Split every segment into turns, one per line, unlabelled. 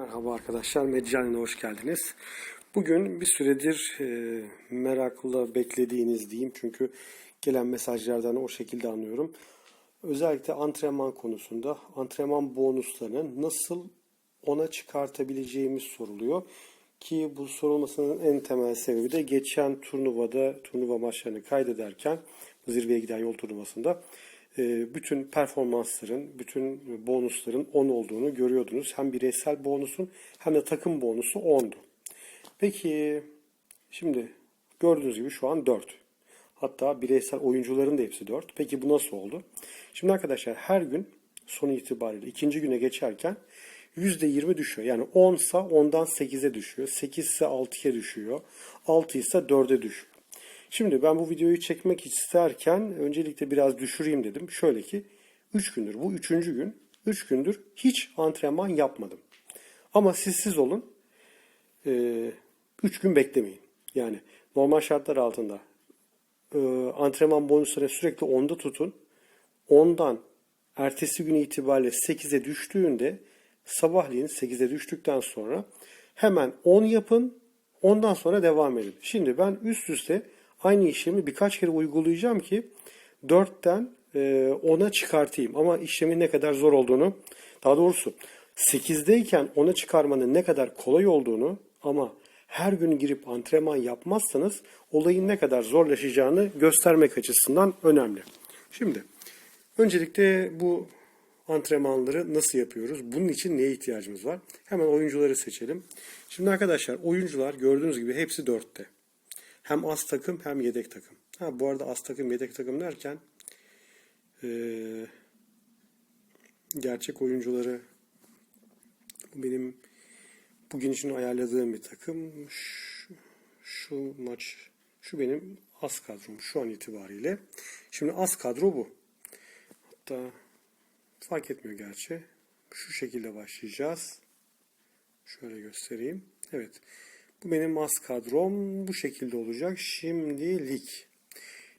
Merhaba arkadaşlar, Meccanine hoş geldiniz. Bugün bir süredir e, merakla beklediğiniz diyeyim çünkü gelen mesajlardan o şekilde anlıyorum. Özellikle antrenman konusunda antrenman bonuslarını nasıl ona çıkartabileceğimiz soruluyor. Ki bu sorulmasının en temel sebebi de geçen turnuvada, turnuva maçlarını kaydederken zirveye giden yol turnuvasında bütün performansların, bütün bonusların 10 olduğunu görüyordunuz. Hem bireysel bonusun hem de takım bonusu 10'du. Peki şimdi gördüğünüz gibi şu an 4. Hatta bireysel oyuncuların da hepsi 4. Peki bu nasıl oldu? Şimdi arkadaşlar her gün son itibariyle ikinci güne geçerken %20 düşüyor. Yani 10 ise 10'dan 8'e düşüyor. 8 ise 6'ya düşüyor. 6 ise 4'e düşüyor. Şimdi ben bu videoyu çekmek isterken öncelikle biraz düşüreyim dedim. Şöyle ki 3 gündür bu 3. gün 3 gündür hiç antrenman yapmadım. Ama siz siz olun 3 gün beklemeyin. Yani normal şartlar altında e, antrenman bonuslarını sürekli 10'da tutun. Ondan ertesi gün itibariyle 8'e düştüğünde sabahleyin 8'e düştükten sonra hemen 10 yapın. Ondan sonra devam edin. Şimdi ben üst üste aynı işlemi birkaç kere uygulayacağım ki 4'ten 10'a çıkartayım. Ama işlemin ne kadar zor olduğunu, daha doğrusu 8'deyken 10'a çıkarmanın ne kadar kolay olduğunu ama her gün girip antrenman yapmazsanız olayın ne kadar zorlaşacağını göstermek açısından önemli. Şimdi öncelikle bu antrenmanları nasıl yapıyoruz? Bunun için neye ihtiyacımız var? Hemen oyuncuları seçelim. Şimdi arkadaşlar oyuncular gördüğünüz gibi hepsi 4'te. Hem az takım hem yedek takım. Ha bu arada az takım yedek takım derken ee, gerçek oyuncuları benim bugün için ayarladığım bir takım. Şu, şu maç şu benim az kadrom şu an itibariyle. Şimdi az kadro bu. Hatta fark etmiyor gerçi. Şu şekilde başlayacağız. Şöyle göstereyim. Evet. Bu benim az kadrom bu şekilde olacak. Şimdilik.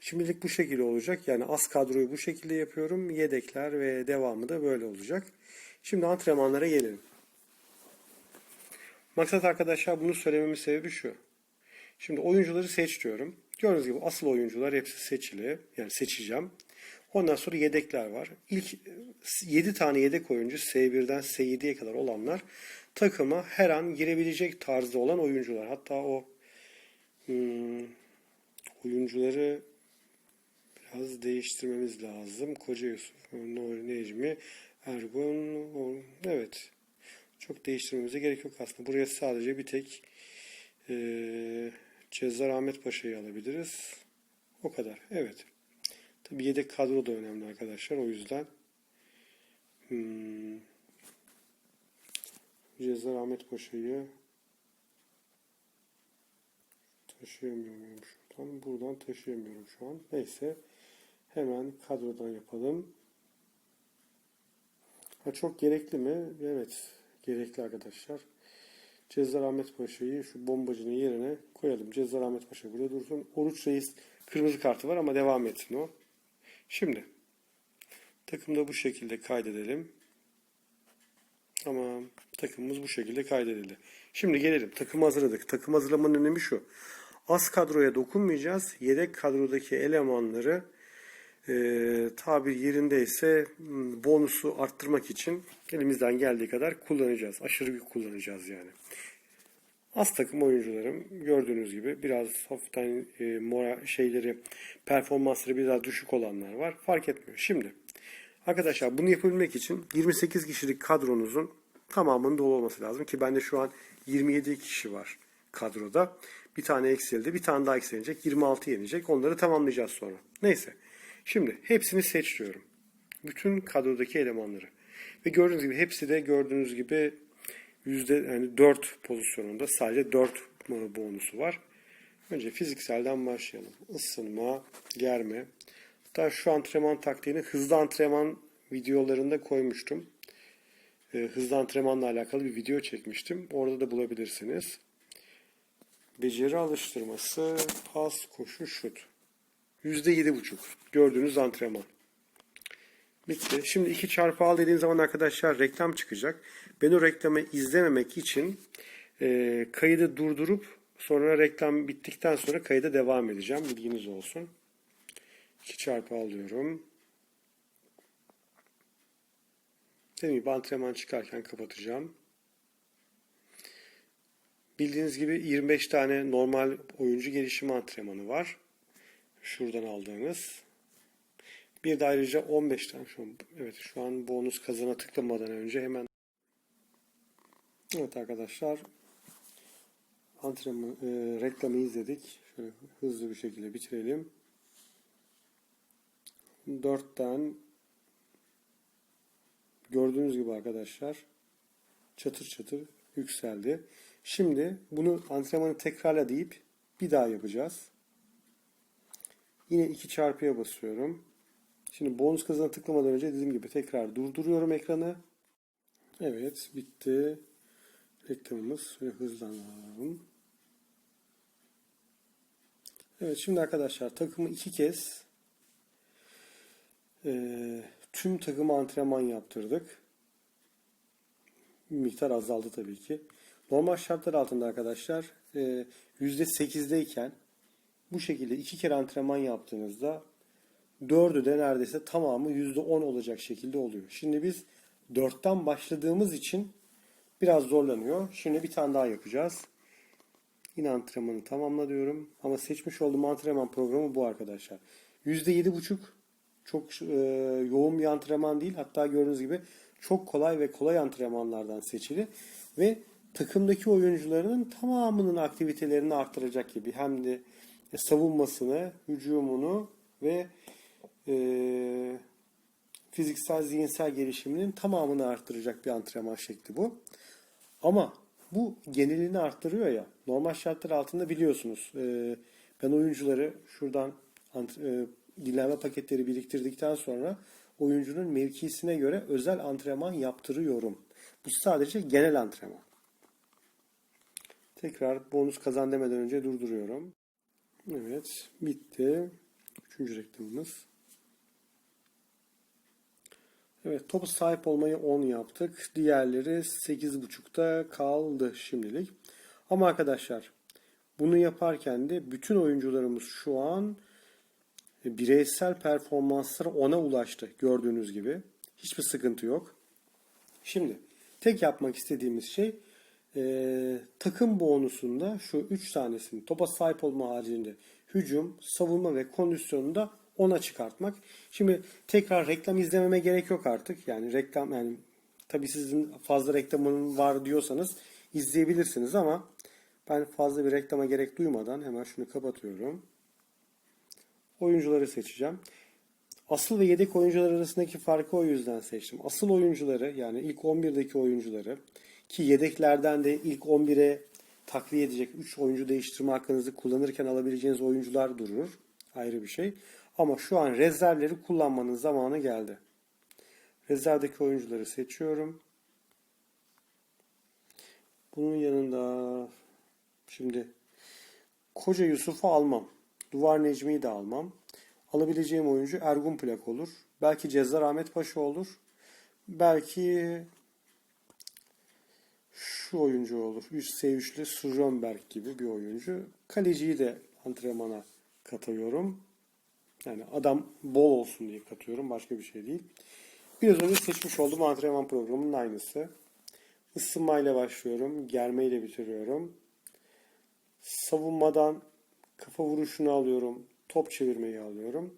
Şimdilik bu şekilde olacak. Yani az kadroyu bu şekilde yapıyorum. Yedekler ve devamı da böyle olacak. Şimdi antrenmanlara gelelim. Maksat arkadaşlar bunu söylememin sebebi şu. Şimdi oyuncuları seç diyorum. Gördüğünüz gibi asıl oyuncular hepsi seçili. Yani seçeceğim. Ondan sonra yedekler var. İlk 7 tane yedek oyuncu S1'den S7'ye kadar olanlar takıma her an girebilecek tarzda olan oyuncular. Hatta o hmm, oyuncuları biraz değiştirmemiz lazım. Koca Yusuf, Necmi, Ergun, evet. Çok değiştirmemize gerek yok aslında. Buraya sadece bir tek e, Cezar Ahmet Paşa'yı alabiliriz. O kadar. Evet. Tabi yedek kadro da önemli arkadaşlar. O yüzden hmm, Cezar Ahmet Paşa'yı taşıyamıyorum şuradan. Buradan taşıyamıyorum şu an. Neyse. Hemen kadrodan yapalım. Ha, çok gerekli mi? Evet. Gerekli arkadaşlar. Cezar Ahmet Paşa'yı şu bombacının yerine koyalım. Cezar Ahmet Paşa burada dursun. Oruç Reis kırmızı kartı var ama devam etsin o. Şimdi takımda bu şekilde kaydedelim. Tamam. Takımımız bu şekilde kaydedildi. Şimdi gelelim. Takım hazırladık. Takım hazırlamanın önemi şu. Az kadroya dokunmayacağız. Yedek kadrodaki elemanları e, tabir yerindeyse hmm, bonusu arttırmak için elimizden geldiği kadar kullanacağız. Aşırı büyük kullanacağız yani. Az takım oyuncularım gördüğünüz gibi biraz hafiften e, mora şeyleri performansları biraz düşük olanlar var. Fark etmiyor. Şimdi arkadaşlar bunu yapabilmek için 28 kişilik kadronuzun tamamının dolu olması lazım ki bende şu an 27 kişi var kadroda. Bir tane eksildi. Bir tane daha eksilecek. 26 yenecek. Onları tamamlayacağız sonra. Neyse. Şimdi hepsini seç diyorum. Bütün kadrodaki elemanları. Ve gördüğünüz gibi hepsi de gördüğünüz gibi yüzde yani 4 pozisyonunda sadece 4 bonusu var. Önce fizikselden başlayalım. Isınma, germe. Hatta şu antrenman taktiğini hızlı antrenman videolarında koymuştum. Ee, hızlı antrenmanla alakalı bir video çekmiştim. Orada da bulabilirsiniz. Beceri alıştırması, pas, koşu, şut. %7,5 gördüğünüz antrenman. Bitti. Şimdi 2 çarpı al dediğim zaman arkadaşlar reklam çıkacak. Ben o reklamı izlememek için e, kaydı durdurup sonra reklam bittikten sonra kayda devam edeceğim. Bilginiz olsun. 2 çarpı alıyorum. Dediğim gibi antrenman çıkarken kapatacağım. Bildiğiniz gibi 25 tane normal oyuncu gelişimi antrenmanı var. Şuradan aldığınız. Bir de ayrıca 15 tane şu an, evet şu an bonus kazana tıklamadan önce hemen Evet arkadaşlar antrenman e, reklamı izledik. Şöyle hızlı bir şekilde bitirelim. 4'ten gördüğünüz gibi arkadaşlar çatır çatır yükseldi. Şimdi bunu antrenmanı tekrarla deyip bir daha yapacağız. Yine 2 çarpıya basıyorum. Şimdi bonus kazana tıklamadan önce dediğim gibi tekrar durduruyorum ekranı. Evet bitti. Reklamımız şöyle hızlanalım. Evet şimdi arkadaşlar takımı iki kez e, tüm takımı antrenman yaptırdık. Miktar azaldı tabii ki. Normal şartlar altında arkadaşlar e, %8'deyken bu şekilde iki kere antrenman yaptığınızda dördü de neredeyse tamamı %10 olacak şekilde oluyor. Şimdi biz 4'ten başladığımız için biraz zorlanıyor. Şimdi bir tane daha yapacağız. Yine antrenmanı tamamla diyorum. Ama seçmiş olduğum antrenman programı bu arkadaşlar. %7,5 çok e, yoğun bir antrenman değil. Hatta gördüğünüz gibi çok kolay ve kolay antrenmanlardan seçili. Ve takımdaki oyuncuların tamamının aktivitelerini arttıracak gibi. Hem de savunmasını, hücumunu ve e, fiziksel, zihinsel gelişiminin tamamını arttıracak bir antrenman şekli bu. Ama bu genelini arttırıyor ya. Normal şartlar altında biliyorsunuz. E, ben oyuncuları şuradan e, dinlenme paketleri biriktirdikten sonra oyuncunun mevkisine göre özel antrenman yaptırıyorum. Bu sadece genel antrenman. Tekrar bonus kazan demeden önce durduruyorum. Evet, bitti. Üçüncü reklamımız. Evet, topu sahip olmayı 10 yaptık. Diğerleri 8.5'ta kaldı şimdilik. Ama arkadaşlar, bunu yaparken de bütün oyuncularımız şu an bireysel performansları 10'a ulaştı gördüğünüz gibi. Hiçbir sıkıntı yok. Şimdi tek yapmak istediğimiz şey e, takım bonusunda şu 3 tanesini topa sahip olma haricinde hücum, savunma ve kondisyonunu da 10'a çıkartmak. Şimdi tekrar reklam izlememe gerek yok artık. Yani reklam yani tabi sizin fazla reklamın var diyorsanız izleyebilirsiniz ama ben fazla bir reklama gerek duymadan hemen şunu kapatıyorum. Oyuncuları seçeceğim. Asıl ve yedek oyuncular arasındaki farkı o yüzden seçtim. Asıl oyuncuları yani ilk 11'deki oyuncuları ki yedeklerden de ilk 11'e takviye edecek 3 oyuncu değiştirme hakkınızı kullanırken alabileceğiniz oyuncular durur. Ayrı bir şey. Ama şu an rezervleri kullanmanın zamanı geldi. Rezervdeki oyuncuları seçiyorum. Bunun yanında şimdi Koca Yusuf'u almam. Duvar Necmi'yi de almam. Alabileceğim oyuncu Ergun Plak olur. Belki Cezzar Ahmet Paşa olur. Belki şu oyuncu olur. Üst sevişli Surrenberg gibi bir oyuncu. Kaleciyi de antrenmana katıyorum. Yani adam bol olsun diye katıyorum. Başka bir şey değil. Biraz önce seçmiş olduğum antrenman programının aynısı. Isınmayla başlıyorum. Germeyle bitiriyorum. Savunmadan kafa vuruşunu alıyorum. Top çevirmeyi alıyorum.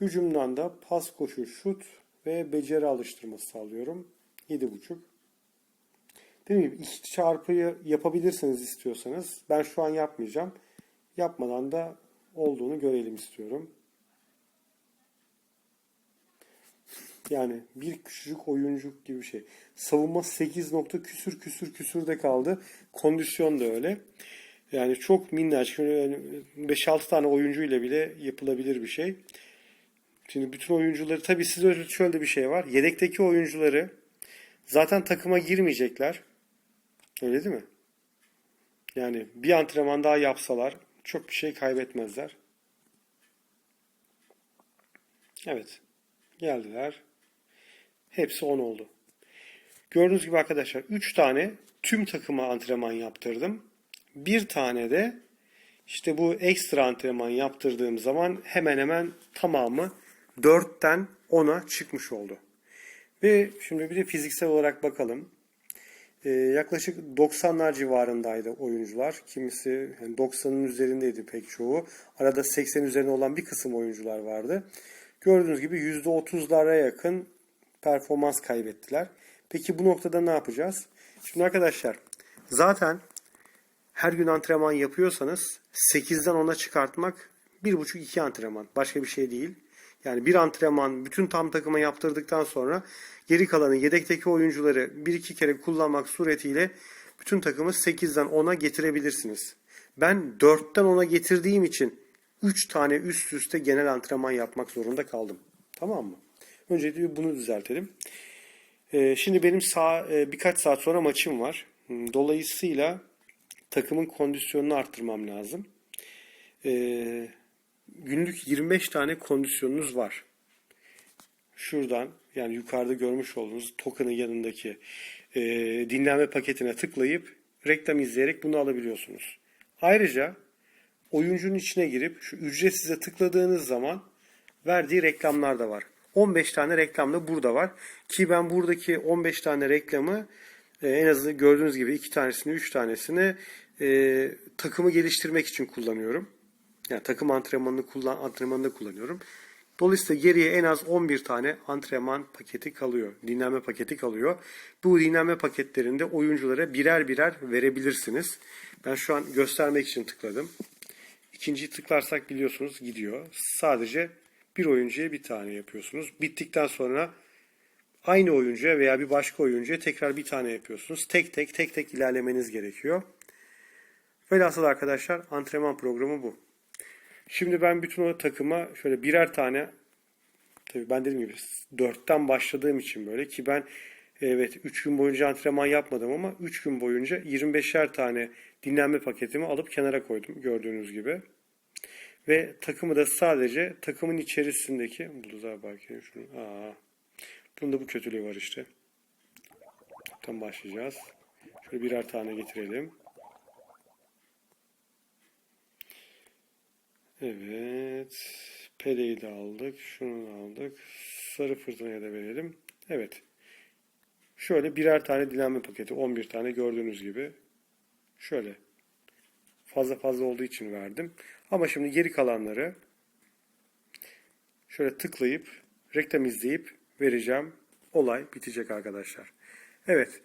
Hücumdan da pas koşu, şut ve beceri alıştırması sağlıyorum. 7.5. Dediğim gibi iki çarpıyı yapabilirsiniz istiyorsanız. Ben şu an yapmayacağım. Yapmadan da olduğunu görelim istiyorum. Yani bir küçücük oyuncuk gibi bir şey. Savunma 8 nokta küsür küsür küsür de kaldı. Kondisyon da öyle. Yani çok minnacık. Yani 5-6 tane oyuncuyla bile yapılabilir bir şey. Şimdi bütün oyuncuları tabii size şöyle bir şey var. Yedekteki oyuncuları zaten takıma girmeyecekler. Öyle değil mi? Yani bir antrenman daha yapsalar çok bir şey kaybetmezler. Evet. Geldiler. Hepsi 10 oldu. Gördüğünüz gibi arkadaşlar 3 tane tüm takıma antrenman yaptırdım. Bir tane de işte bu ekstra antrenman yaptırdığım zaman hemen hemen tamamı 4'ten 10'a çıkmış oldu. Ve şimdi bir de fiziksel olarak bakalım. Ee, yaklaşık 90'lar civarındaydı oyuncular. Kimisi yani 90'ın üzerindeydi pek çoğu. Arada 80 üzerinde olan bir kısım oyuncular vardı. Gördüğünüz gibi %30'lara yakın performans kaybettiler. Peki bu noktada ne yapacağız? Şimdi arkadaşlar zaten her gün antrenman yapıyorsanız 8'den 10'a çıkartmak 1,5-2 antrenman. Başka bir şey değil. Yani bir antrenman bütün tam takıma yaptırdıktan sonra geri kalanı yedekteki oyuncuları bir iki kere kullanmak suretiyle bütün takımı 8'den 10'a getirebilirsiniz. Ben 4'ten 10'a getirdiğim için 3 tane üst üste genel antrenman yapmak zorunda kaldım. Tamam mı? Öncelikle bunu düzeltelim. Ee, şimdi benim sağ, e, birkaç saat sonra maçım var. Dolayısıyla takımın kondisyonunu arttırmam lazım. Ee, günlük 25 tane kondisyonunuz var. Şuradan yani yukarıda görmüş olduğunuz token'ın yanındaki e, dinlenme paketine tıklayıp reklam izleyerek bunu alabiliyorsunuz. Ayrıca oyuncunun içine girip şu ücretsize tıkladığınız zaman verdiği reklamlar da var. 15 tane reklam da burada var. Ki ben buradaki 15 tane reklamı e, en azından gördüğünüz gibi iki tanesini, üç tanesini e, takımı geliştirmek için kullanıyorum. Yani takım antrenmanını kullan antrenmanında kullanıyorum. Dolayısıyla geriye en az 11 tane antrenman paketi kalıyor. Dinlenme paketi kalıyor. Bu dinlenme paketlerinde oyunculara birer birer verebilirsiniz. Ben şu an göstermek için tıkladım. İkinciyi tıklarsak biliyorsunuz gidiyor. Sadece bir oyuncuya bir tane yapıyorsunuz. Bittikten sonra aynı oyuncuya veya bir başka oyuncuya tekrar bir tane yapıyorsunuz. Tek tek tek tek ilerlemeniz gerekiyor. Velhasıl arkadaşlar antrenman programı bu. Şimdi ben bütün o takıma şöyle birer tane tabii ben dediğim gibi dörtten başladığım için böyle ki ben evet 3 gün boyunca antrenman yapmadım ama 3 gün boyunca 25'er tane dinlenme paketimi alıp kenara koydum gördüğünüz gibi. Ve takımı da sadece takımın içerisindeki buluza bakayım şunu. Aa, bunda bu kötülüğü var işte. Tam başlayacağız. Şöyle birer tane getirelim. Evet. Pele'yi de aldık. Şunu da aldık. Sarı fırtınaya da verelim. Evet. Şöyle birer tane dilenme paketi. 11 tane gördüğünüz gibi. Şöyle. Fazla fazla olduğu için verdim. Ama şimdi geri kalanları şöyle tıklayıp reklam izleyip vereceğim. Olay bitecek arkadaşlar. Evet.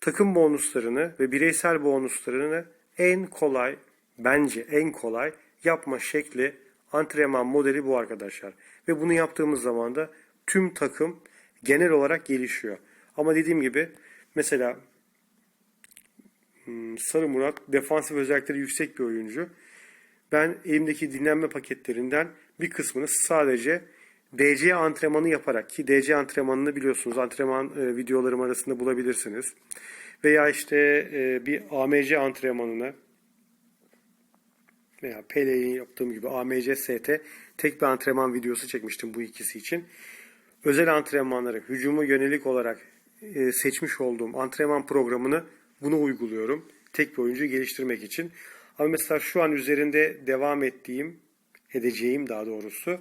Takım bonuslarını ve bireysel bonuslarını en kolay bence en kolay yapma şekli antrenman modeli bu arkadaşlar. Ve bunu yaptığımız zaman da tüm takım genel olarak gelişiyor. Ama dediğim gibi mesela hmm, Sarı Murat defansif özellikleri yüksek bir oyuncu. Ben elimdeki dinlenme paketlerinden bir kısmını sadece DC antrenmanı yaparak ki DC antrenmanını biliyorsunuz antrenman e, videolarım arasında bulabilirsiniz. Veya işte e, bir AMC antrenmanını veya Pele'yi yaptığım gibi AMC ST tek bir antrenman videosu çekmiştim bu ikisi için. Özel antrenmanları hücuma yönelik olarak e, seçmiş olduğum antrenman programını bunu uyguluyorum. Tek bir oyuncuyu geliştirmek için. Ama mesela şu an üzerinde devam ettiğim, edeceğim daha doğrusu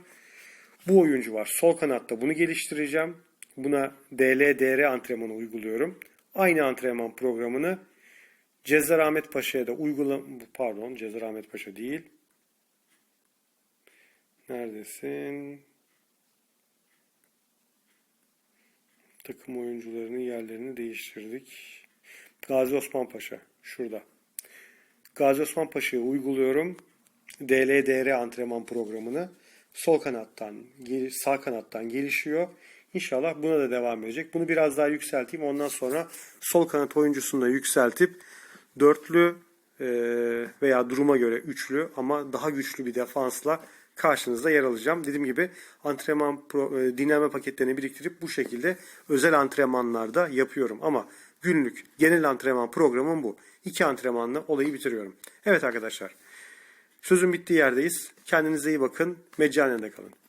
bu oyuncu var. Sol kanatta bunu geliştireceğim. Buna DL-DR antrenmanı uyguluyorum. Aynı antrenman programını Cezar Ahmet Paşa'ya da uygula pardon Cezar Ahmet Paşa değil. Neredesin? Takım oyuncularının yerlerini değiştirdik. Gazi Osman Paşa şurada. Gazi Osman Paşa'yı uyguluyorum. DLDR antrenman programını sol kanattan, sağ kanattan gelişiyor. İnşallah buna da devam edecek. Bunu biraz daha yükselteyim. Ondan sonra sol kanat oyuncusunu da yükseltip dörtlü e, veya duruma göre üçlü ama daha güçlü bir defansla karşınızda yer alacağım. Dediğim gibi antrenman e, dinlenme paketlerini biriktirip bu şekilde özel antrenmanlarda yapıyorum. Ama günlük genel antrenman programım bu. İki antrenmanla olayı bitiriyorum. Evet arkadaşlar. Sözün bittiği yerdeyiz. Kendinize iyi bakın. Meccanen de kalın.